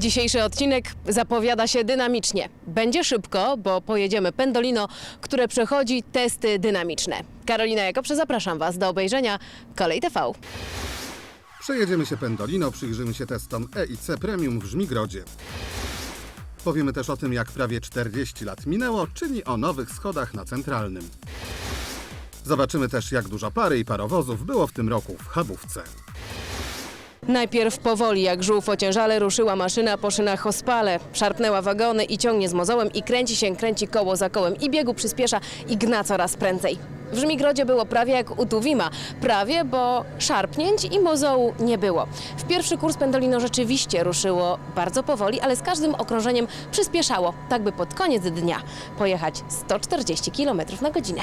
Dzisiejszy odcinek zapowiada się dynamicznie. Będzie szybko, bo pojedziemy Pendolino, które przechodzi testy dynamiczne. Karolina Jakobrze, zapraszam Was do obejrzenia Kolej TV. Przejedziemy się Pendolino, przyjrzymy się testom E i C Premium w Żmigrodzie. Powiemy też o tym, jak prawie 40 lat minęło, czyli o nowych schodach na centralnym. Zobaczymy też, jak dużo pary i parowozów było w tym roku w Chabówce. Najpierw powoli, jak żółw ociężale, ruszyła maszyna po szynach ospale. Szarpnęła wagony i ciągnie z mozołem i kręci się, kręci koło za kołem. I biegu przyspiesza i gna coraz prędzej. W Żmigrodzie było prawie jak u Tuwima. Prawie, bo szarpnięć i mozołu nie było. W pierwszy kurs Pendolino rzeczywiście ruszyło bardzo powoli, ale z każdym okrążeniem przyspieszało, tak by pod koniec dnia pojechać 140 km na godzinę.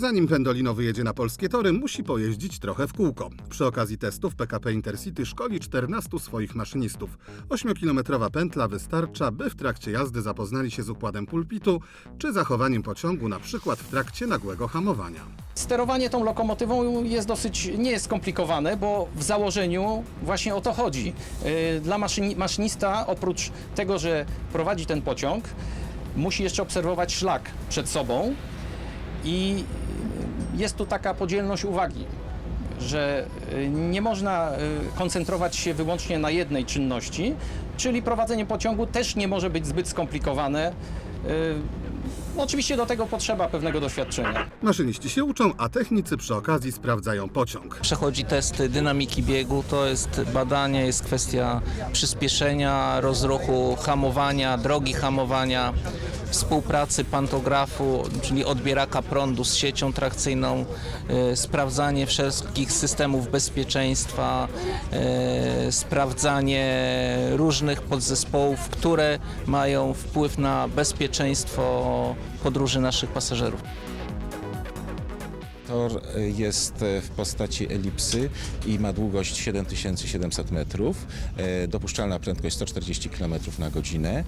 Zanim Pendolino wyjedzie na polskie tory, musi pojeździć trochę w kółko. Przy okazji testów PKP Intercity szkoli 14 swoich maszynistów. 8-kilometrowa pętla wystarcza, by w trakcie jazdy zapoznali się z układem pulpitu czy zachowaniem pociągu, na przykład w trakcie nagłego hamowania. Sterowanie tą lokomotywą jest dosyć nie jest skomplikowane, bo w założeniu właśnie o to chodzi. Yy, Dla maszyni- maszynista oprócz tego, że prowadzi ten pociąg, musi jeszcze obserwować szlak przed sobą i yy, jest tu taka podzielność uwagi, że yy, nie można yy, koncentrować się wyłącznie na jednej czynności, czyli prowadzenie pociągu też nie może być zbyt skomplikowane. Oczywiście do tego potrzeba pewnego doświadczenia. Maszyniści się uczą, a technicy przy okazji sprawdzają pociąg. Przechodzi testy dynamiki biegu, to jest badanie, jest kwestia przyspieszenia, rozruchu, hamowania, drogi hamowania, współpracy pantografu, czyli odbieraka prądu z siecią trakcyjną, e, sprawdzanie wszystkich systemów bezpieczeństwa, e, sprawdzanie różnych podzespołów, które mają wpływ na bezpieczeństwo podróży naszych pasażerów. Tor jest w postaci elipsy i ma długość 7700 metrów. E, Dopuszczalna prędkość 140 km na godzinę.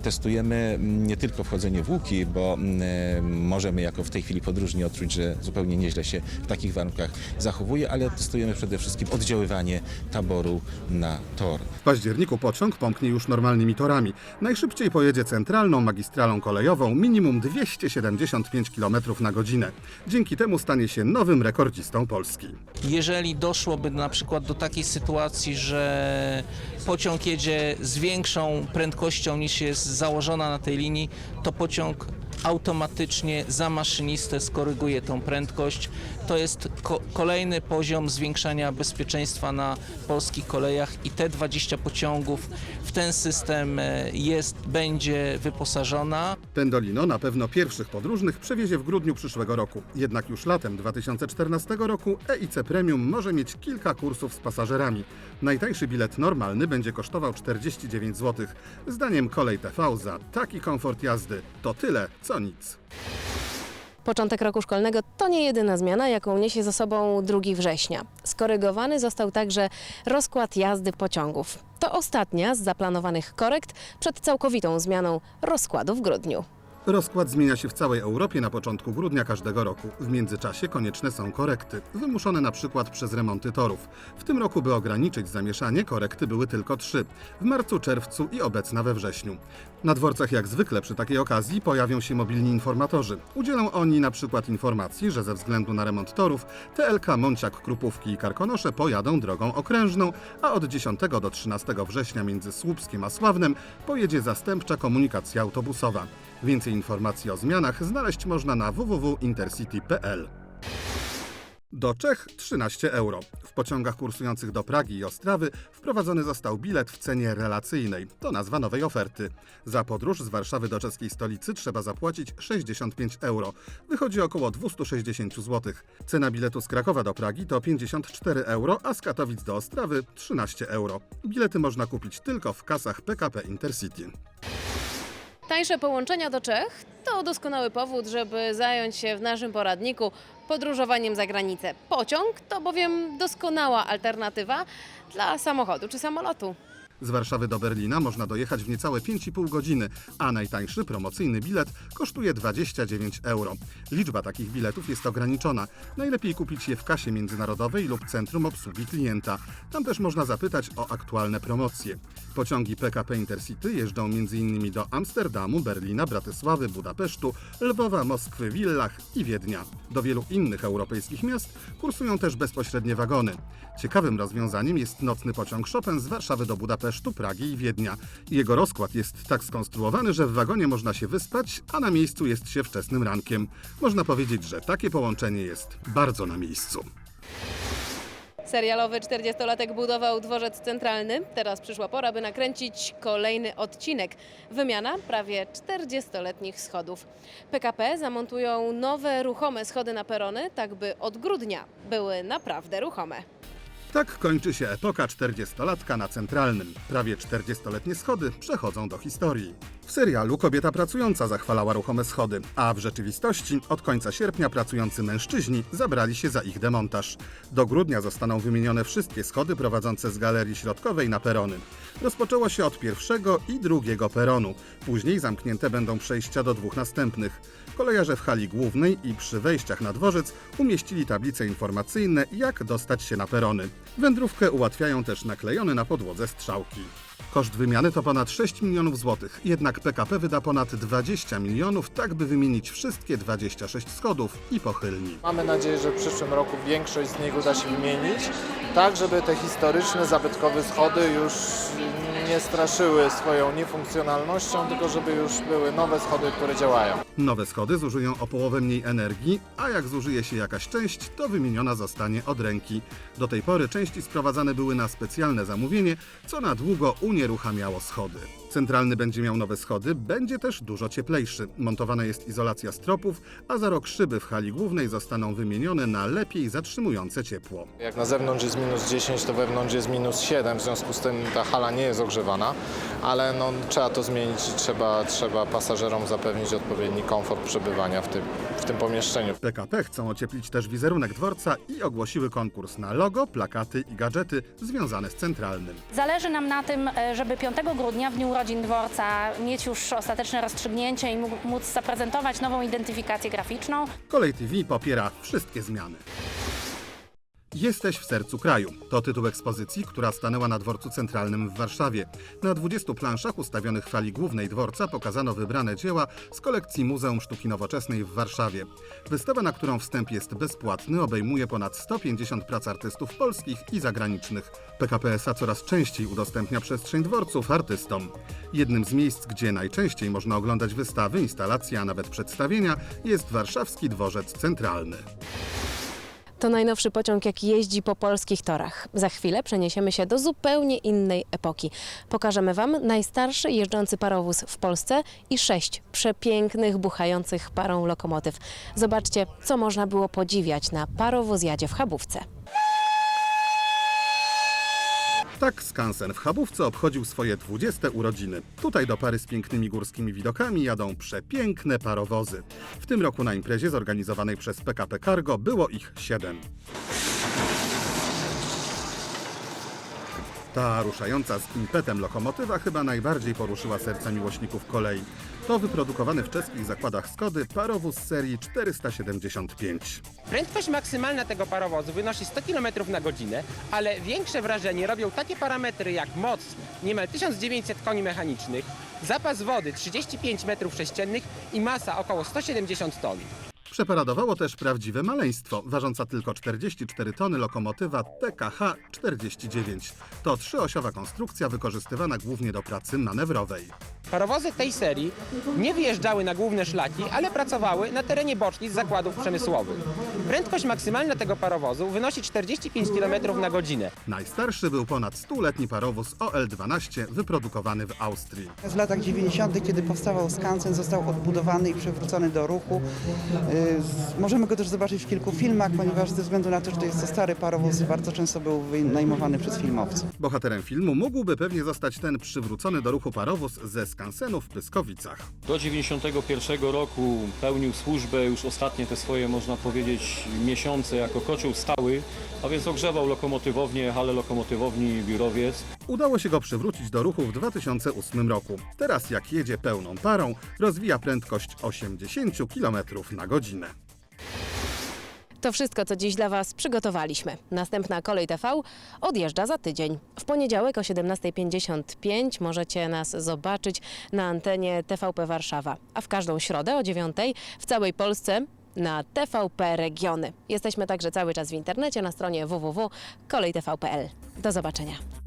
E, mm, Testujemy nie tylko wchodzenie w łuki, bo mm, możemy jako w tej chwili podróżni odczuć, że zupełnie nieźle się w takich warunkach zachowuje, ale testujemy przede wszystkim oddziaływanie taboru na tor. W październiku pociąg pomknie już normalnymi torami. Najszybciej pojedzie centralną magistralą kolejową minimum 275 km na godzinę. Dzięki temu stanie się nowym rekordzistą Polski. Jeżeli doszłoby na przykład do takiej sytuacji, że pociąg jedzie z większą prędkością niż jest założona na tej linii, to pociąg automatycznie za maszynistę skoryguje tą prędkość. To jest ko- kolejny poziom zwiększania bezpieczeństwa na polskich kolejach i te 20 pociągów w ten system e, jest, będzie wyposażona. Pendolino na pewno pierwszych podróżnych przewiezie w grudniu przyszłego roku. Jednak już latem 2014 roku EIC Premium może mieć kilka kursów z pasażerami. Najtańszy bilet normalny będzie kosztował 49 zł. Zdaniem Kolej TV za taki komfort jazdy to tyle, co nic. Początek roku szkolnego to nie jedyna zmiana, jaką niesie ze sobą 2 września. Skorygowany został także rozkład jazdy pociągów. To ostatnia z zaplanowanych korekt przed całkowitą zmianą rozkładu w grudniu. Rozkład zmienia się w całej Europie na początku grudnia każdego roku. W międzyczasie konieczne są korekty, wymuszone na przykład przez remonty torów. W tym roku, by ograniczyć zamieszanie, korekty były tylko trzy. W marcu, czerwcu i obecna we wrześniu. Na dworcach jak zwykle przy takiej okazji pojawią się mobilni informatorzy. Udzielą oni na przykład informacji, że ze względu na remont torów TLK Mąciak, Krupówki i Karkonosze pojadą drogą okrężną, a od 10 do 13 września między Słupskiem a Sławnem pojedzie zastępcza komunikacja autobusowa. Więcej informacji o zmianach znaleźć można na www.intercity.pl. Do Czech 13 euro. W pociągach kursujących do Pragi i Ostrawy wprowadzony został bilet w cenie relacyjnej. To nazwa nowej oferty. Za podróż z Warszawy do czeskiej stolicy trzeba zapłacić 65 euro. Wychodzi około 260 zł. Cena biletu z Krakowa do Pragi to 54 euro, a z Katowic do Ostrawy 13 euro. Bilety można kupić tylko w kasach PKP Intercity. Tańsze połączenia do Czech to doskonały powód, żeby zająć się w naszym poradniku podróżowaniem za granicę. Pociąg to bowiem doskonała alternatywa dla samochodu czy samolotu. Z Warszawy do Berlina można dojechać w niecałe 5,5 godziny, a najtańszy promocyjny bilet kosztuje 29 euro. Liczba takich biletów jest ograniczona. Najlepiej kupić je w kasie międzynarodowej lub centrum obsługi klienta. Tam też można zapytać o aktualne promocje. Pociągi PKP Intercity jeżdżą m.in. do Amsterdamu, Berlina, Bratysławy, Budapesztu, Lwowa, Moskwy, Villach i Wiednia. Do wielu innych europejskich miast kursują też bezpośrednie wagony. Ciekawym rozwiązaniem jest nocny pociąg Chopin z Warszawy do Budapesztu, Pragi i Wiednia. Jego rozkład jest tak skonstruowany, że w wagonie można się wyspać, a na miejscu jest się wczesnym rankiem. Można powiedzieć, że takie połączenie jest bardzo na miejscu. Serialowy 40-latek budował dworzec centralny. Teraz przyszła pora, by nakręcić kolejny odcinek. Wymiana prawie 40-letnich schodów. PKP zamontują nowe ruchome schody na perony, tak by od grudnia były naprawdę ruchome. Tak kończy się epoka 40-latka na centralnym. Prawie 40-letnie schody przechodzą do historii. W serialu kobieta pracująca zachwalała ruchome schody, a w rzeczywistości od końca sierpnia pracujący mężczyźni zabrali się za ich demontaż. Do grudnia zostaną wymienione wszystkie schody prowadzące z galerii środkowej na perony. Rozpoczęło się od pierwszego i drugiego peronu. Później zamknięte będą przejścia do dwóch następnych. Kolejarze w hali głównej i przy wejściach na dworzec umieścili tablice informacyjne, jak dostać się na perony. Wędrówkę ułatwiają też naklejone na podłodze strzałki. Koszt wymiany to ponad 6 milionów złotych, jednak PKP wyda ponad 20 milionów, tak by wymienić wszystkie 26 schodów i pochylni. Mamy nadzieję, że w przyszłym roku większość z nich uda się wymienić, tak żeby te historyczne, zabytkowe schody już nie straszyły swoją niefunkcjonalnością, tylko żeby już były nowe schody, które działają. Nowe schody zużyją o połowę mniej energii, a jak zużyje się jakaś część, to wymieniona zostanie od ręki. Do tej pory części sprowadzane były na specjalne zamówienie, co na długo unieruchamiało schody. Centralny będzie miał nowe schody, będzie też dużo cieplejszy. Montowana jest izolacja stropów, a za rok szyby w hali głównej zostaną wymienione na lepiej zatrzymujące ciepło. Jak na zewnątrz jest minus 10, to wewnątrz jest minus 7, w związku z tym ta hala nie jest ogrzewana, ale no, trzeba to zmienić i trzeba, trzeba pasażerom zapewnić odpowiedni komfort przebywania w tym, w tym pomieszczeniu. PKP chcą ocieplić też wizerunek dworca i ogłosiły konkurs na logo, plakaty i gadżety związane z centralnym. Zależy nam na tym, żeby 5 grudnia, w dniu urodzin dworca, mieć już ostateczne rozstrzygnięcie i móc zaprezentować nową identyfikację graficzną. Kolej TV popiera wszystkie zmiany. Jesteś w sercu kraju. To tytuł ekspozycji, która stanęła na dworcu centralnym w Warszawie. Na 20 planszach ustawionych w fali głównej dworca pokazano wybrane dzieła z kolekcji Muzeum Sztuki Nowoczesnej w Warszawie. Wystawa, na którą wstęp jest bezpłatny, obejmuje ponad 150 prac artystów polskich i zagranicznych. PKP SA coraz częściej udostępnia przestrzeń dworców artystom. Jednym z miejsc, gdzie najczęściej można oglądać wystawy, instalacje, a nawet przedstawienia, jest warszawski dworzec centralny. To najnowszy pociąg, jaki jeździ po polskich torach. Za chwilę przeniesiemy się do zupełnie innej epoki. Pokażemy Wam najstarszy jeżdżący parowóz w Polsce i sześć przepięknych, buchających parą lokomotyw. Zobaczcie, co można było podziwiać na parowozjadzie w Chabówce. Tak skansen w Chabówce obchodził swoje 20 urodziny. Tutaj do pary z pięknymi górskimi widokami jadą przepiękne parowozy. W tym roku na imprezie zorganizowanej przez PKP Cargo było ich 7. Ta ruszająca z impetem lokomotywa chyba najbardziej poruszyła serca miłośników kolei. To wyprodukowany w czeskich zakładach Skody parowóz serii 475. Prędkość maksymalna tego parowozu wynosi 100 km na godzinę, ale większe wrażenie robią takie parametry jak moc niemal 1900 koni mechanicznych, zapas wody 35 m3 i masa około 170 ton. Przeparadowało też prawdziwe maleństwo, ważąca tylko 44 tony lokomotywa TKH 49. To trzyosiowa konstrukcja wykorzystywana głównie do pracy manewrowej. Parowozy tej serii nie wyjeżdżały na główne szlaki, ale pracowały na terenie bocznic zakładów przemysłowych. Prędkość maksymalna tego parowozu wynosi 45 km na godzinę. Najstarszy był ponad stuletni parowóz OL-12 wyprodukowany w Austrii. W latach 90., kiedy powstawał Skansen, został odbudowany i przywrócony do ruchu. Możemy go też zobaczyć w kilku filmach, ponieważ ze względu na to, że to jest to stary parowóz, bardzo często był wynajmowany przez filmowców. Bohaterem filmu mógłby pewnie zostać ten przywrócony do ruchu parowóz ze skansenu w Pyskowicach. Do 91 roku pełnił służbę, już ostatnie te swoje, można powiedzieć, miesiące jako kocioł stały, a więc ogrzewał lokomotywownię, halę lokomotywowni, biurowiec. Udało się go przywrócić do ruchu w 2008 roku. Teraz jak jedzie pełną parą, rozwija prędkość 80 km na godzinę. To wszystko, co dziś dla Was przygotowaliśmy. Następna Kolej TV odjeżdża za tydzień. W poniedziałek o 17.55 możecie nas zobaczyć na antenie TVP Warszawa, a w każdą środę o 9.00 w całej Polsce na TVP Regiony. Jesteśmy także cały czas w internecie na stronie www.kolejtv.pl. Do zobaczenia.